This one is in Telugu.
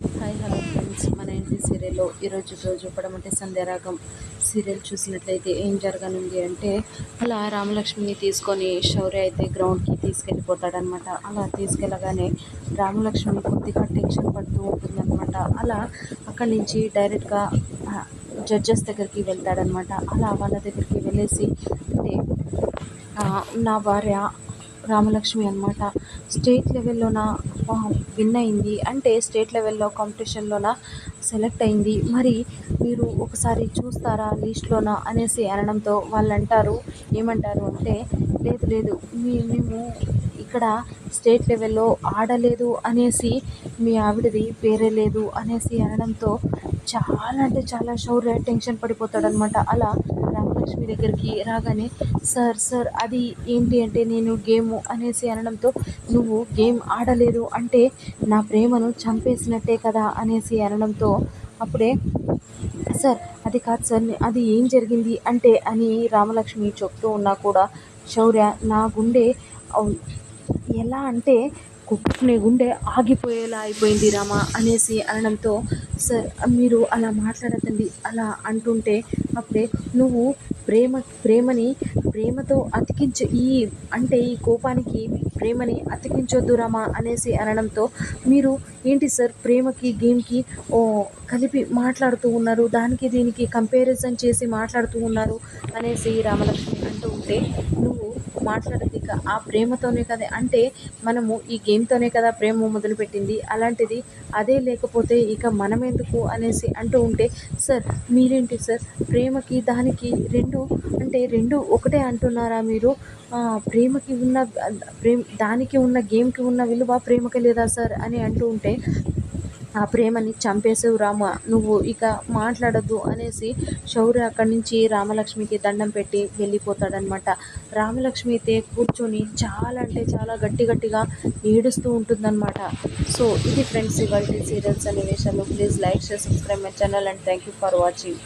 Hi hello friends. మన ఇంటి సీరియల్లో ఈరోజు రోజు పడమంటే సంధ్యారాగం సీరియల్ చూసినట్లయితే ఏం జరగనుంది అంటే అలా రామలక్ష్మిని తీసుకొని శౌర్య అయితే గ్రౌండ్కి తీసుకెళ్ళిపోతాడనమాట. అలా తీసుకెళ్ళగానే రామలక్ష్మి కొద్దిగా టెన్షన్ పడుతూ ఉంటుందన్నమాట అలా అక్కడి నుంచి డైరెక్ట్గా జడ్జెస్ దగ్గరికి వెళ్తాడనమాట. అలా వాళ్ళ దగ్గరికి వెళ్ళేసి అంటే నా భార్య రామలక్ష్మి అనమాట స్టేట్ లెవెల్లోన విన్ అయింది. అంటే స్టేట్ లెవెల్లో కాంపిటీషన్లోన సెలెక్ట్ అయింది. మరి మీరు ఒకసారి చూస్తారా లిస్ట్లోన అనేసి అనడంతో వాళ్ళు అంటారు ఏమంటారు అంటే లేదు లేదు మీ మేము ఇక్కడ స్టేట్ లెవెల్లో ఆడలేదు అనేసి మీ ఆవిడది పేరే లేదు అనేసి అనడంతో చాలా అంటే చాలా శౌర్య టెన్షన్ పడిపోతాడనమాట అలా లక్ష్మి దగ్గరికి రాగానే సార్ సార్ అది ఏంటి అంటే నేను గేమ్ అనేసి అనడంతో నువ్వు గేమ్ ఆడలేదు అంటే నా ప్రేమను చంపేసినట్టే కదా అనేసి అనడంతో అప్పుడే సార్ అది కాదు సార్ అది ఏం జరిగింది అంటే అని రామలక్ష్మి చెప్తూ ఉన్నా కూడా శౌర్య నా గుండె ఎలా అంటే కుక్కునే గుండె ఆగిపోయేలా అయిపోయింది రామ అనేసి అనడంతో సార్ మీరు అలా మాట్లాడకండి అలా అంటుంటే అప్పుడే నువ్వు ప్రేమ ప్రేమని ప్రేమతో అతికించ ఈ అంటే ఈ కోపానికి ప్రేమని అతికించొద్దురామా అనేసి అనడంతో మీరు ఏంటి సార్ ప్రేమకి గేమ్కి ఓ కలిపి మాట్లాడుతూ ఉన్నారు దానికి దీనికి కంపారిజన్ చేసి మాట్లాడుతూ ఉన్నారు అనేసి రామలక్ష్మి అంటూ ఉంటే నువ్వు మాట్లాడేది ఇక ఆ ప్రేమతోనే కదా అంటే మనము ఈ గేమ్తోనే కదా ప్రేమ మొదలుపెట్టింది అలాంటిది అదే లేకపోతే ఇక మనం ఎందుకు అనేసి అంటూ ఉంటే సార్ మీరేంటి సార్ ప్రేమకి దానికి రెండు అంటే రెండు ఒకటే అంటున్నారా మీరు? ప్రేమకి ఉన్న ప్రేమ దానికి ఉన్న గేమ్కి ఉన్న విలువ ప్రేమకి లేదా సార్ అని అంటూ ఉంటే ఆ ప్రేమని చంపేసేవు రామ నువ్వు ఇక మాట్లాడద్దు అనేసి శౌర్య అక్కడి నుంచి రామలక్ష్మికి దండం పెట్టి వెళ్ళిపోతాడనమాట రామలక్ష్మి అయితే కూర్చొని చాలా అంటే చాలా గట్టి గట్టిగా ఏడుస్తూ ఉంటుందన్నమాట. సో ఇది ఫ్రెండ్స్ ఇవాళ సీరియల్స్ అనే please like share subscribe my channel and thank you for watching.